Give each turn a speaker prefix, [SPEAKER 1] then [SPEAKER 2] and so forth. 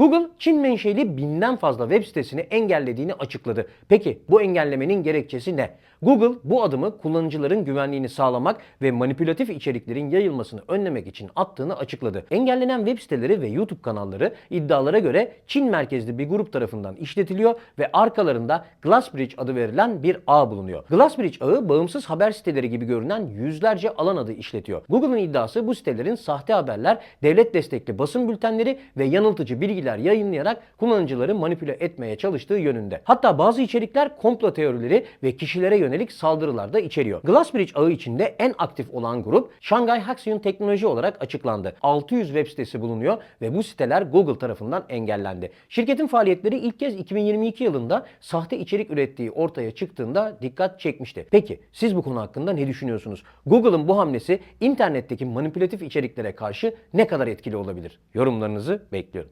[SPEAKER 1] Google, Çin menşeli binden fazla web sitesini engellediğini açıkladı. Peki bu engellemenin gerekçesi ne? Google bu adımı kullanıcıların güvenliğini sağlamak ve manipülatif içeriklerin yayılmasını önlemek için attığını açıkladı. Engellenen web siteleri ve YouTube kanalları iddialara göre Çin merkezli bir grup tarafından işletiliyor ve arkalarında Glassbridge adı verilen bir ağ bulunuyor. Glassbridge ağı bağımsız haber siteleri gibi görünen yüzlerce alan adı işletiyor. Google'ın iddiası bu sitelerin sahte haberler, devlet destekli basın bültenleri ve yanıltıcı bilgiler yayınlayarak kullanıcıları manipüle etmeye çalıştığı yönünde. Hatta bazı içerikler komplo teorileri ve kişilere yönelik saldırılar da içeriyor. Glassbridge ağı içinde en aktif olan grup Shanghai Haxion Teknoloji olarak açıklandı. 600 web sitesi bulunuyor ve bu siteler Google tarafından engellendi. Şirketin faaliyetleri ilk kez 2022 yılında sahte içerik ürettiği ortaya çıktığında dikkat çekmişti. Peki siz bu konu hakkında ne düşünüyorsunuz? Google'ın bu hamlesi internetteki manipülatif içeriklere karşı ne kadar etkili olabilir? Yorumlarınızı bekliyorum.